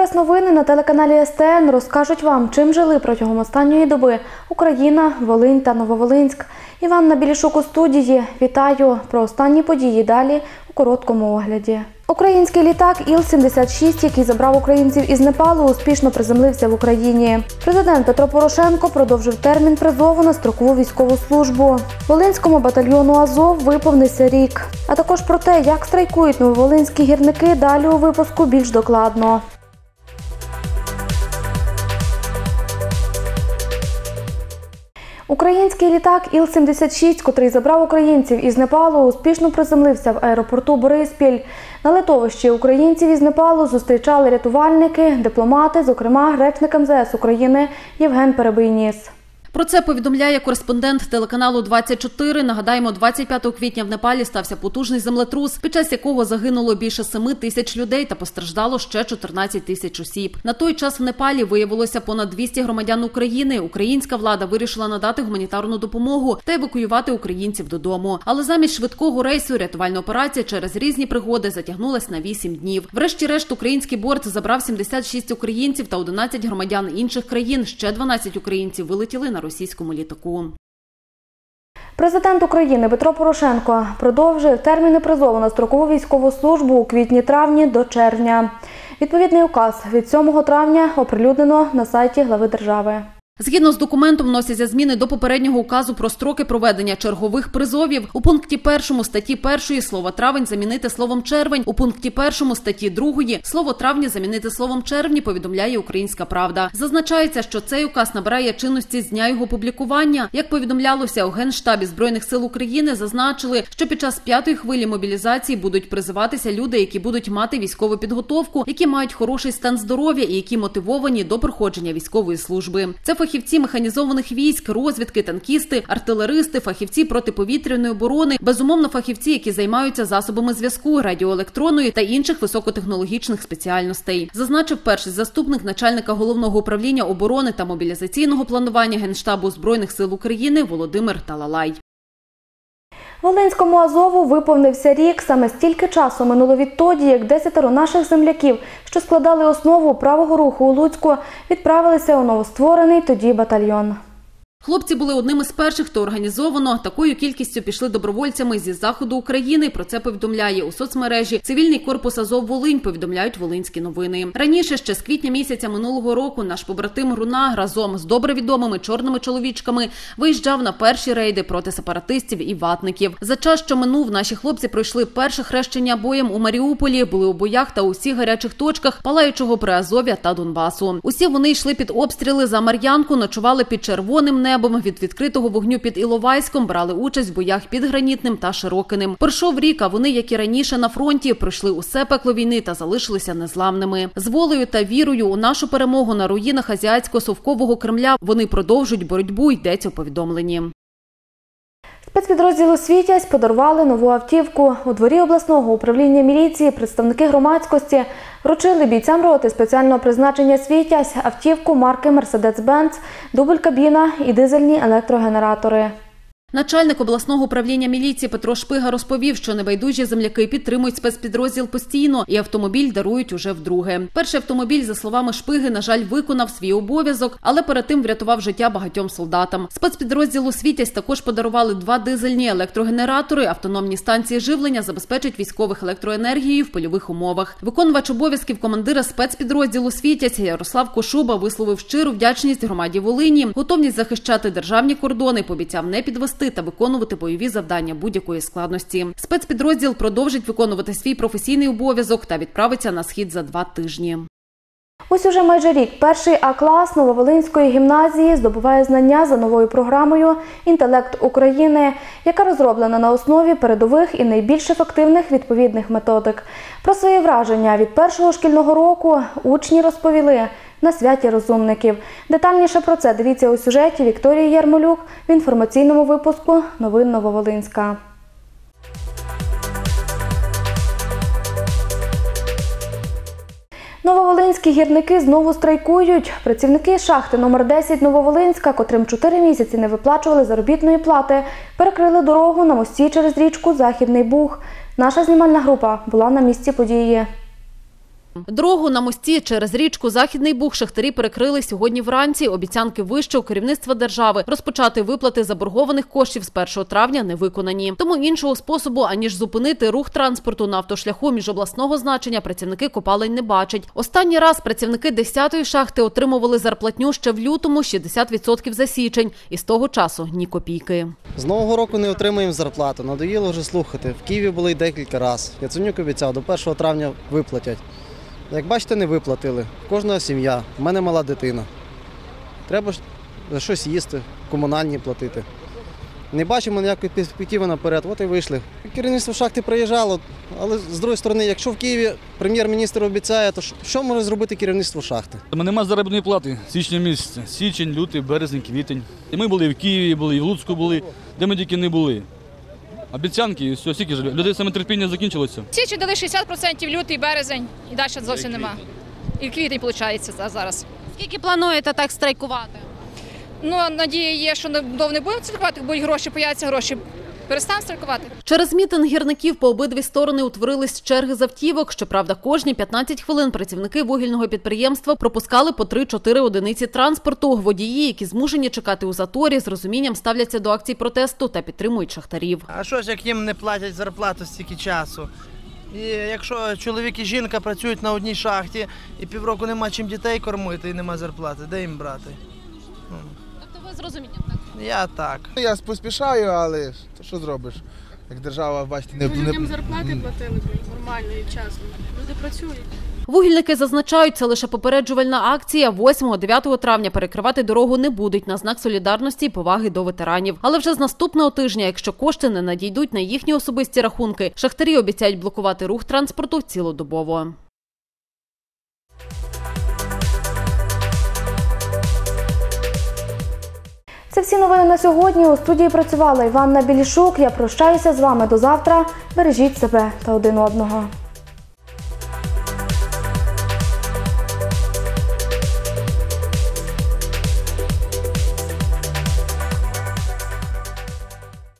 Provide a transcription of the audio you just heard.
Експрес-новини на телеканалі СТН розкажуть вам, чим жили протягом останньої доби Україна, Волинь та Нововолинськ. Іванна Білішук у студії. Вітаю про останні події далі у короткому огляді. Український літак Іл-76, який забрав українців із Непалу, успішно приземлився в Україні. Президент Петро Порошенко продовжив термін призову на строкову військову службу. Волинському батальйону Азов виповнився рік. А також про те, як страйкують нововолинські гірники, далі у випуску більш докладно. Український літак Іл-76, котрий забрав українців із Непалу, успішно приземлився в аеропорту Бориспіль. На литовищі українців із Непалу зустрічали рятувальники, дипломати, зокрема речник МЗС України Євген Перебийніс. Про це повідомляє кореспондент телеканалу 24. Нагадаємо, 25 квітня в Непалі стався потужний землетрус, під час якого загинуло більше 7 тисяч людей та постраждало ще 14 тисяч осіб. На той час в Непалі виявилося понад 200 громадян України. Українська влада вирішила надати гуманітарну допомогу та евакуювати українців додому. Але замість швидкого рейсу рятувальна операція через різні пригоди затягнулась на 8 днів. Врешті-решт, український борт забрав 76 українців та 11 громадян інших країн. Ще 12 українців вилетіли на російському літаку. Президент України Петро Порошенко продовжив терміни призову на строкову військову службу у квітні-травні до червня. Відповідний указ від 7 травня оприлюднено на сайті глави держави. Згідно з документом вносяться зміни до попереднього указу про строки проведення чергових призовів. У пункті першому статті першої слово травень замінити словом червень. У пункті першому статті другої слово травні замінити словом червні. Повідомляє Українська Правда. Зазначається, що цей указ набирає чинності з дня його публікування. Як повідомлялося у генштабі збройних сил України, зазначили, що під час п'ятої хвилі мобілізації будуть призиватися люди, які будуть мати військову підготовку, які мають хороший стан здоров'я і які мотивовані до проходження військової служби. Це фахівці механізованих військ, розвідки, танкісти, артилеристи, фахівці протиповітряної оборони, безумовно, фахівці, які займаються засобами зв'язку, радіоелектронної та інших високотехнологічних спеціальностей. Зазначив перший заступник начальника головного управління оборони та мобілізаційного планування генштабу збройних сил України Володимир Талалай. Волинському Азову виповнився рік. Саме стільки часу минуло відтоді, як десятеро наших земляків, що складали основу правого руху у Луцьку, відправилися у новостворений тоді батальйон. Хлопці були одним із перших, хто організовано такою кількістю пішли добровольцями зі заходу України. Про це повідомляє у соцмережі Цивільний корпус Азов Волинь. Повідомляють волинські новини. Раніше ще з квітня місяця минулого року наш побратим Руна разом з добре відомими чорними чоловічками виїжджав на перші рейди проти сепаратистів і ватників. За час, що минув, наші хлопці пройшли перше хрещення боєм у Маріуполі, були у боях та усіх гарячих точках палаючого Приазов'я та Донбасу. Усі вони йшли під обстріли за Мар'янку, ночували під червоним від відкритого вогню під Іловайськом брали участь в боях під Гранітним та Широкиним. Пройшов рік, а вони, як і раніше на фронті, пройшли усе пекло війни та залишилися незламними. З волею та вірою у нашу перемогу на руїнах азіатсько совкового Кремля вони продовжують боротьбу. Йдеться у повідомленні. Спецпідрозділу Світязь подарували нову автівку. У дворі обласного управління міліції представники громадськості вручили бійцям роти спеціального призначення Світязь автівку марки Мерседец-Бенц, дубль кабіна і дизельні електрогенератори. Начальник обласного управління міліції Петро Шпига розповів, що небайдужі земляки підтримують спецпідрозділ постійно і автомобіль дарують уже вдруге. Перший автомобіль, за словами Шпиги, на жаль, виконав свій обов'язок, але перед тим врятував життя багатьом солдатам. Спецпідрозділу Світязь також подарували два дизельні електрогенератори. Автономні станції живлення забезпечать військових електроенергією в польових умовах. Виконувач обов'язків командира спецпідрозділу Світязь Ярослав Кошуба висловив щиру вдячність громаді Волині, готовність захищати державні кордони, пообіцяв не підвести та виконувати бойові завдання будь-якої складності. Спецпідрозділ продовжить виконувати свій професійний обов'язок та відправиться на схід за два тижні. Ось уже майже рік перший А клас Нововолинської гімназії здобуває знання за новою програмою Інтелект України, яка розроблена на основі передових і найбільш ефективних відповідних методик. Про свої враження від першого шкільного року учні розповіли на святі розумників. Детальніше про це дивіться у сюжеті Вікторії Ярмолюк в інформаційному випуску Новин Нововолинська. Нововолинські гірники знову страйкують. Працівники шахти номер 10 Нововолинська, котрим 4 місяці не виплачували заробітної плати, перекрили дорогу на мості через річку Західний Буг. Наша знімальна група була на місці події. Дорогу на мості через річку Західний Буг шахтарі перекрили сьогодні вранці. Обіцянки вищого керівництва держави розпочати виплати заборгованих коштів з 1 травня не виконані. Тому іншого способу аніж зупинити рух транспорту на автошляху міжобласного значення працівники копалень не бачать. Останній раз працівники 10-ї шахти отримували зарплатню ще в лютому 60% за січень, і з того часу ні копійки. З нового року не отримуємо зарплату. Надоїло вже слухати. В Києві були декілька разів. Яценюк обіцяв, до 1 травня виплатять. Як бачите, не виплатили. В Кожного сім'я. В мене мала дитина. Треба за щось їсти, комунальні платити. Не бачимо ніякої перспективи наперед, от і вийшли. Керівництво шахти приїжджало, але з іншої сторони, якщо в Києві прем'єр-міністр обіцяє, то що може зробити керівництво шахти? Ми Нема заробітної плати січня місяця. Січень, лютий, березень, квітень. І ми були в Києві, були, і в Луцьку були, де ми тільки не були. Обіцянки, і все, стільки ж людей саме терпіння закінчилося. Січі дали 60%, лютий, березень і далі зовсім нема. І квітень виходить зараз. Скільки плануєте так страйкувати? Ну, надія є, що не довго не будемо страйкувати, бо гроші, появляться гроші. Перестань страйкувати. Через мітинг гірників по обидві сторони утворились черги з автівок. Щоправда, кожні 15 хвилин працівники вугільного підприємства пропускали по 3-4 одиниці транспорту. Водії, які змушені чекати у заторі, з розумінням ставляться до акцій протесту та підтримують шахтарів. А що ж, як їм не платять зарплату стільки часу? І якщо чоловік і жінка працюють на одній шахті і півроку нема чим дітей кормити і нема зарплати, де їм брати? Тобто ви з розумінням? Я так. Я поспішаю, але то що зробиш? Як держава, бачите, не, Людям зарплати платили б нормально і вчасно. Люди працюють. Вугільники зазначають, це лише попереджувальна акція. 8-9 травня перекривати дорогу не будуть на знак солідарності і поваги до ветеранів. Але вже з наступного тижня, якщо кошти не надійдуть на їхні особисті рахунки, шахтарі обіцяють блокувати рух транспорту цілодобово. Це всі новини на сьогодні. У студії працювала Іванна Білішук. Я прощаюся з вами до завтра. Бережіть себе та один одного.